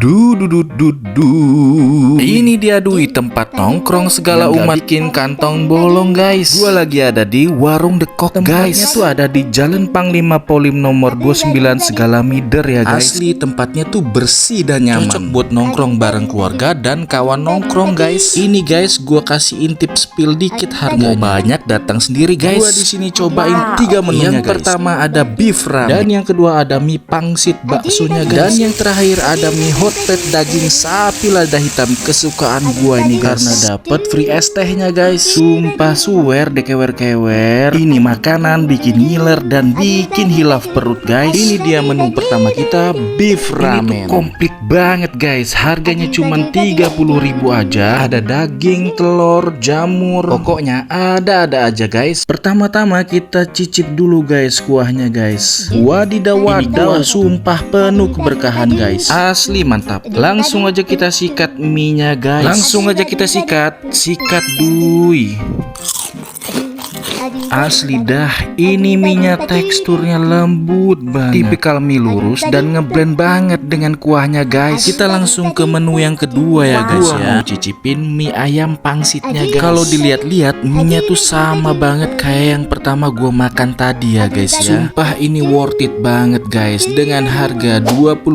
do du du du du. Ini dia Dui tempat nongkrong segala umat bikin kantong bolong guys. Gua lagi ada di warung dekok guys. Tempatnya tuh ada di Jalan Panglima Polim nomor 29 segala mider ya guys. Asli tempatnya tuh bersih dan nyaman. Cocok buat nongkrong bareng keluarga dan kawan nongkrong guys. Ini guys gua kasih intip spill dikit harga banyak datang sendiri guys. Gua di sini cobain tiga menunya Yang pertama ada beef ramen dan yang kedua ada mie pangsit baksonya guys. Dan yang terakhir ada mie hot plate daging sapi lada hitam kesukaan gua ini guys. Karena dapat free es tehnya guys. Sumpah suwer deh kewer-kewer. Ini makanan bikin ngiler dan bikin hilaf perut guys. Ini dia menu pertama kita beef ramen. Ini tuh komplit banget guys. Harganya cuma 30.000 aja. Ada daging, telur, jamur. Pokoknya ada-ada aja guys. Pertama-tama kita cicip dulu guys kuahnya guys. Wadidaw wadidaw sumpah penuh keberkahan guys. Asli mantap. Langsung aja kita sikat mie-nya guys. Langsung aja kita sikat. Sikat dui. Asli dah, ini minyak teksturnya lembut banget. Tipikal mie lurus dan ngeblend banget dengan kuahnya guys. Kita langsung ke menu yang kedua ya guys ya. Mau cicipin mie ayam pangsitnya guys. Kalau dilihat-lihat mie-nya tuh sama banget kayak yang pertama gua makan tadi ya guys ya. Sumpah ini worth it banget guys. Dengan harga 20.000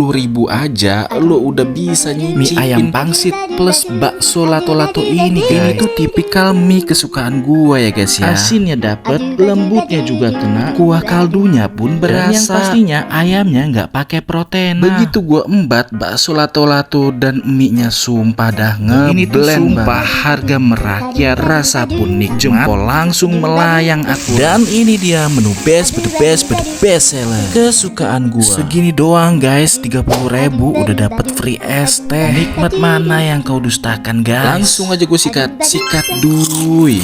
aja lo udah bisa nyicipin mie ayam pangsit plus bakso lato-lato ini guys. Ini tuh tipikal mie kesukaan gua ya guys ya. Asinnya dapet, lembutnya juga kena, kuah kaldunya pun berasa. Dan yang pastinya ayamnya nggak pakai protein. Begitu gua embat bakso lato-lato dan mie-nya sumpah dah ngeblend Ini tuh sumpah harga merakyat, rasa pun nikmat, jempol langsung melayang aku. Dan ini dia menu best, the best, the best seller. Kesukaan gua. Segini doang guys, 30 ribu udah dapet free es teh. Nikmat mana yang kau dustakan guys? Langsung aja gue sikat, sikat duy.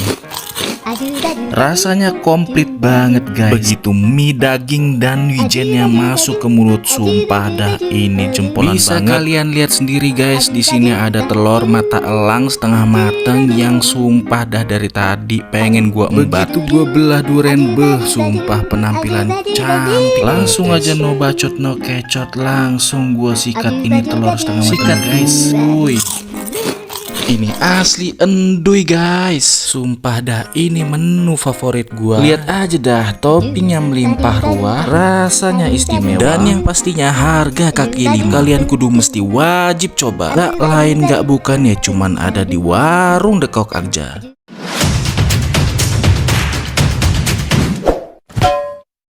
Rasanya komplit banget guys. Begitu mie daging dan wijennya masuk ke mulut Sumpah dah ini jempolan Bisa banget. Bisa kalian lihat sendiri guys di sini ada telur mata elang setengah mateng Yang sumpah dah dari tadi. Pengen gua embat. Begitu gua belah duren beh Sumpah penampilan cantik Langsung aja no bacot no kecot. Langsung gua sikat ini telur setengah mateng Sikat guys. Wuih ini asli enduy guys. Sumpah dah ini menu favorit gua. Lihat aja dah toppingnya melimpah ruah Rasanya istimewa. Dan yang pastinya harga kaki lima. Kalian kudu mesti wajib coba. Gak lain gak bukan ya cuman ada di warung dekok aja